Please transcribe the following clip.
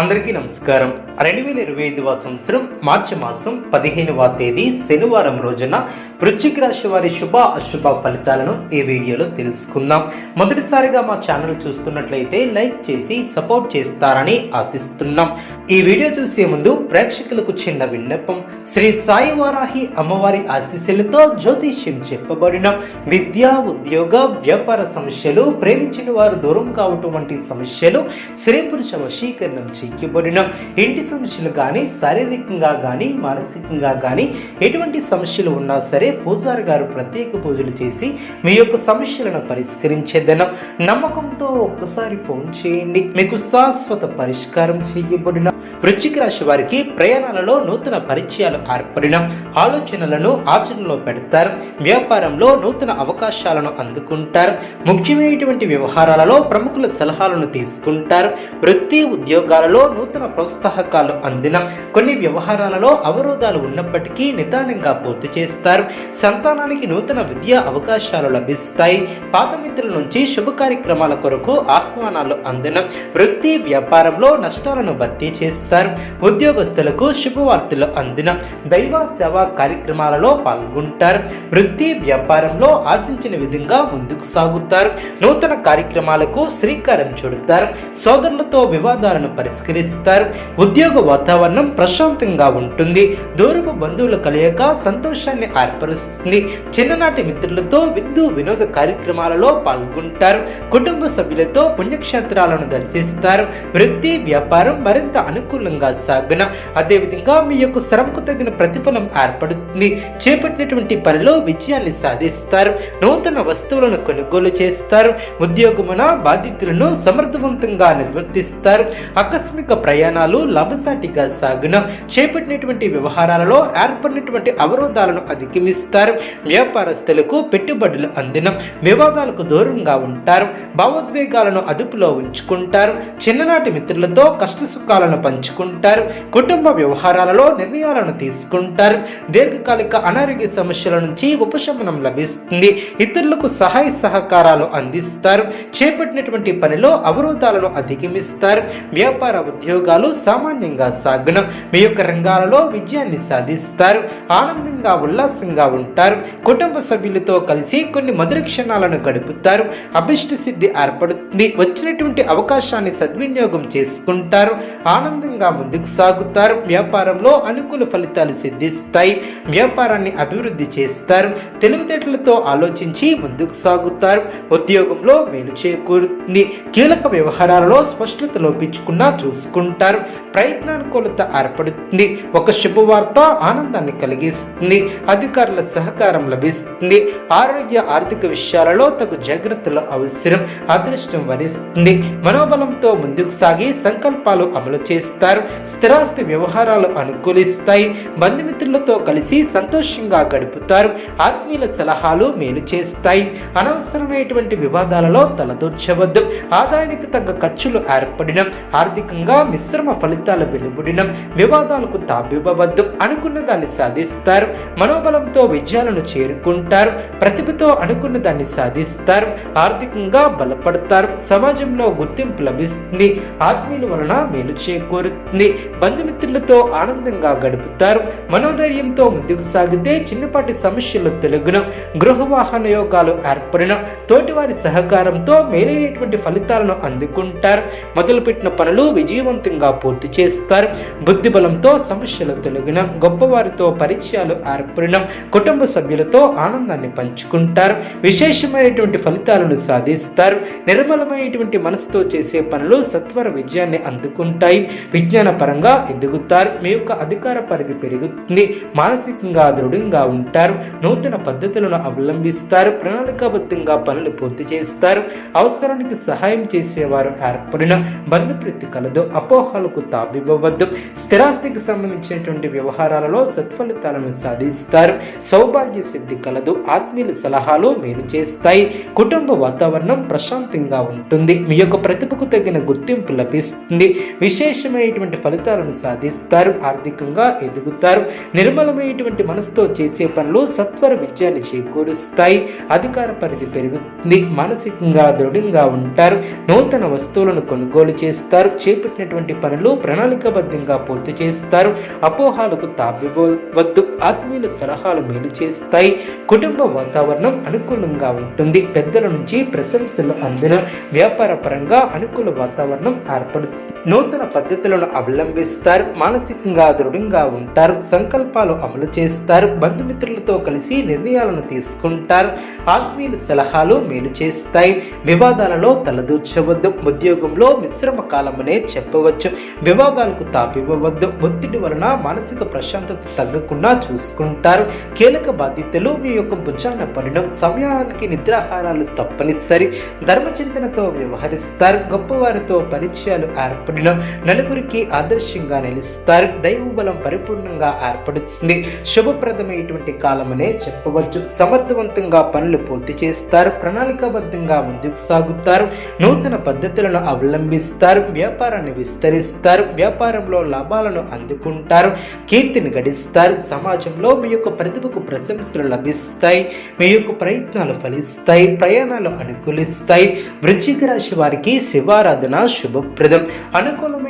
అందరికీ నమస్కారం. రెండు వేల ఇరవై ఐదవ సంవత్సరం మార్చి మాసం పదిహేనవ తేదీ శనివారం రోజున వృశ్చిక రాశి వారి శుభ అశుభ ఫలితాలను ఈ వీడియోలో తెలుసుకుందాం. మొదటిసారిగా మా ఛానల్ చూస్తున్నట్లయితే లైక్ చేసి సపోర్ట్ చేస్తారని ఆశిస్తున్నాం. ఈ వీడియో చూసే ముందు ప్రేక్షకులకు చిన్న విన్నపం. శ్రీ సాయి వారాహి అమ్మవారి ఆశీస్సులతో జ్యోతిష్యం చెప్పబడిన విద్య ఉద్యోగ వ్యాపార సమస్యలు ప్రేమించిన వారు దూరం కావటం వంటి సమస్యలు స్త్రీ పురుష వశీకరణం చేయబడిన ఇంటి సమస్యలు కానీ శారీరకంగా కానీ మానసికంగా కానీ ఎటువంటి సమస్యలు ఉన్నా సరే పూజారి గారు ప్రత్యేక పూజలు చేసి మీ యొక్క సమస్యలను పరిష్కరించేదనం. నమ్మకంతో ఒక్కసారి ఫోన్ చేయండి. మీకు శాశ్వత పరిష్కారం చేయబడిన వృశ్చిక రాశి వారికి ప్రయాణాలలో నూతన పరిచయాలు ఏర్పడిన ఆలోచనలను ఆచరణలో పెడతారు. వ్యాపారంలో నూతన అవకాశాలను అందుకుంటారు. ముఖ్యమైనటువంటి వ్యవహారాలలో ప్రముఖుల సలహాలను తీసుకుంటారు. వృత్తి ఉద్యోగాలలో నూతన ప్రోత్సాహకాలు అందిన కొన్ని వ్యవహారాలలో అవరోధాలు ఉన్నప్పటికీ నిదానంగా పూర్తి చేస్తారు. సంతానానికి నూతన విద్యా అవకాశాలు లభిస్తాయి. పాత మిత్రుల నుంచి శుభ కార్యక్రమాల కొరకు ఆహ్వానాలు అందిన వృత్తి వ్యాపారంలో నష్టాలను భర్తీ చేస్తారు. ఉద్యోగస్తులకు శుభవార్తలు అందిన దైవ సేవా కార్యక్రమాలలో పాల్గొంటారు. వృత్తి వ్యాపారంలో ఆశించిన విధంగా ముందుకు సాగుతారు. నూతన కార్యక్రమాలకు శ్రీకారం చుడతారు. సోదరులతో వివాదాలను పరిష్కరిస్తారు. ఉద్యోగ వాతావరణం ప్రశాంతంగా ఉంటుంది. దూరపు బంధువుల కలయిక సంతోషాన్ని ఏర్పరుస్తుంది. చిన్ననాటి మిత్రులతో విందు వినోద కార్యక్రమాలలో పాల్గొంటారు. కుటుంబ సభ్యులతో పుణ్యక్షేత్రాలను దర్శిస్తారు. వృత్తి వ్యాపారం మరింత అనుకూలంగా సాగున. అదేవిధంగా మీ యొక్క శ్రమకు తగిన ప్రతిఫలం ఏర్పడుతుంది. చేపట్టినటువంటి పనిలో విజయాన్ని సాధిస్తారు. నూతన వస్తువులను కొనుగోలు చేస్తారు. ఉద్యోగమున బాధ్యతలను సమర్థవంతంగా నిర్వర్తిస్తారు. ఆకస్మిక ప్రయాణాలు లాభసాటిగా సాగున. చేపట్టినటువంటి వ్యవహారాలలో ఏర్పడినటువంటి అవరోధాలను అధిగమిస్తారు. వ్యాపారస్తులకు పెట్టుబడులు అందిన. వివాదాలకు దూరంగా ఉంటారు. భావోద్వేగాలను అదుపులో ఉంచుకుంటారు. చిన్ననాటి మిత్రులతో కష్ట సుఖాలను పంచుకుంటారు కుటుంబ వ్యవహారాలలో నిర్ణయాలను తీసుకుంటారు. దీర్ఘకాలిక అనారోగ్య సమస్యల నుంచి ఉపశమనం లభిస్తుంది. ఇతరులకు సహాయ సహకారాలు అందిస్తారు. చేపట్టినటువంటి పనిలో అవరోధాలను అధిగమిస్తారు. వ్యాపార ఉద్యోగాలు సామాన్యంగా సాగున మీ యొక్క రంగాలలో విజయాన్ని సాధిస్తారు. ఆనందంగా ఉల్లాసంగా ఉంటారు. కుటుంబ సభ్యులతో కలిసి కొన్ని మధుర క్షణాలను గడుపుతారు. అభిష్ట సిద్ధి ఏర్పడుతుంది. వచ్చినటువంటి అవకాశాన్ని సద్వినియోగం చేసుకుంటారు. ఆనందంగా ముందుకు సాగుతారు. వ్యాపారంలో అనుకూల ఫలితాలు సిద్ధిస్తాయి. వ్యాపారాన్ని అభివృద్ధి చేస్తారు. తెలివితేటలతో ఆలోచించి ముందుకు సాగుతారు. ఉద్యోగంలో మేలు చేకూరుతుంది. కీలక వ్యవహారాలలో స్పష్టత లోపించకుండా చూసుకుంటారు. ప్రయత్నానుకూలత ఏర్పడుతుంది. ఒక శుభవార్త ఆనందాన్ని కలిగిస్తుంది. అధికారుల సహకారం లభిస్తుంది. ఆరోగ్య ఆర్థిక విషయాలలో తగు జాగ్రత్తలు అవసరం. అదృష్టం వరిస్తుంది. మనోబలంతో ముందుకు సాగి సంకల్పాలు అమలు చేస్తారు. స్థిరాస్తి వ్యవహారాలు అనుకూలిస్తాయి. బంధుమిత్రులతో కలిసి సంతోషంగా గడుపుతారు. ఆత్మీయుల సలహాలు మేలు చేస్తాయి. అనవసరమైనటువంటి వివాదాలలో తలదూర్చవద్దు. ఆదాయానికి తగ్గ ఖర్చులు ఏర్పడిన. ఆర్థికంగా మిశ్రమ ఫలితాలు వెలువడిన. వివాదాలకు తాబివ్వవద్దు అనుకున్న దాన్ని సాధిస్తారు. మనోబలంతో విజయాలను చేరుకుంటారు. ప్రతిభతో అనుకున్న దాన్ని సాధిస్తారు. ఆర్థికంగా బలపడతారు. సమాజంలో గుర్తింపు లభిస్తుంది. ఆత్మీయుల వలన మేలు చేకూరు చేకూరుతుంది బంధుమిత్రులతో ఆనందంగా గడుపుతారు. మనోధైర్యంతో ముందుకు సాగితే చిన్నపాటి సమస్యలు తెలుగున. గృహ వాహన యోగాలు ఏర్పడిన. తోటివారి సహకారంతో మేలైనటువంటి ఫలితాలను అందుకుంటారు. మొదలుపెట్టిన పనులు విజయవంతంగా పూర్తి చేస్తారు. బుద్ధిబలంతో సమస్యలు తొలగిన. గొప్పవారితో పరిచయాలు ఏర్పడిన. కుటుంబ సభ్యులతో ఆనందాన్ని పంచుకుంటారు. విశేషమైనటువంటి ఫలితాలను సాధిస్తారు. నిర్మలమైనటువంటి మనసుతో చేసే పనులు సత్వర విజయాన్ని అందుకుంటాయి. విజ్ఞానపరంగా ఎదుగుతారు. మీ యొక్క అధికార పరిధి పెరుగుతుంది. మానసికంగా దృఢంగా ఉంటారు. నూతన పద్ధతులను అవలంబిస్తారు. ప్రణాళికాబద్ధంగా పనులు పూర్తి చేస్తారు. అవసరానికి సహాయం చేసేవారు ఏర్పడిన బంధుప్రీతి కలదు. అపోహలకు తాబివ్వవద్దు స్థిరాస్తికి సంబంధించినటువంటి వ్యవహారాలలో సత్ఫలితాలను సాధిస్తారు. సౌభాగ్య సిద్ధి కలదు. ఆత్మీయుల సలహాలు మేలు చేస్తాయి. కుటుంబ వాతావరణం ప్రశాంతంగా ఉంటుంది. మీ యొక్క ప్రతిభకు తగిన గుర్తింపు లభిస్తుంది. విశేషమైన శుభప్రదమైనటువంటి ఫలితాలను సాధిస్తారు ఆర్థికంగా ఎదుగుతారు. నిర్మలమైనటువంటి మనసుతో చేసే పనులు సత్వర విజయాన్ని చేకూరుస్తాయి. అధికార పరిధి పెరుగుతుంది. మానసికంగా దృఢంగా ఉంటారు. నూతన వస్తువులను కొనుగోలు చేస్తారు. చేపట్టినటువంటి పనులు ప్రణాళికబద్ధంగా పూర్తి చేస్తారు. అపోహాలకు తాపివద్దు ఆత్మీయుల సలహాలు మేలు చేస్తాయి. కుటుంబ వాతావరణం అనుకూలంగా ఉంటుంది. పెద్దల నుంచి ప్రశంసలు అందిన వ్యాపార పరంగా అనుకూల వాతావరణం ఏర్పడుతుంది. నూతన పద్ధతులను అవలంబిస్తారు మానసికంగా దృఢంగా ఉంటారు సంకల్పాలు అమలు చేస్తారు బంధుమిత్రులతో కలిసి నిర్ణయాలను తీసుకుంటారు ఆత్మీయుల సలహాలు మేలు చేస్తాయి. వివాదాలలో తలదూర్చవద్దు ఉద్యోగంలో మిశ్రమ కాలమనే చెప్పవచ్చు. వివాదాలకు తాపివ్వవద్దు ఒత్తిడి వలన మానసిక ప్రశాంతత తగ్గకుండా చూసుకుంటారు. కీలక బాధ్యతలు మీ యొక్క భుజాన పడడం సమయానికి నిద్రాహారాలు తప్పనిసరి. ధర్మచింతనతో వ్యవహరిస్తారు గొప్పవారితో పరిచయాలు ఏర్పడడం నలుగురికి ఆదర్శంగా నిలుస్తారు. దైవ బలం పరిపూర్ణంగా ఏర్పడుతుంది. శుభప్రదమైనటువంటి కాలమనే చెప్పవచ్చు. సమర్థవంతంగా పనులు పూర్తి చేస్తారు. ప్రణాళికాబద్ధంగా ముందుకు సాగుతారు. నూతన పద్ధతులను అవలంబిస్తారు. వ్యాపారాన్ని విస్తరిస్తారు. వ్యాపారంలో లాభాలను అందుకుంటారు. కీర్తిని గడిస్తారు. సమాజంలో మీ యొక్క ప్రతిభకు ప్రశంసలు లభిస్తాయి. మీ యొక్క ప్రయత్నాలు ఫలిస్తాయి. ప్రయాణాలు అనుకూలిస్తాయి. వృశ్చిక రాశి వారికి శివారాధన శుభప్రదం.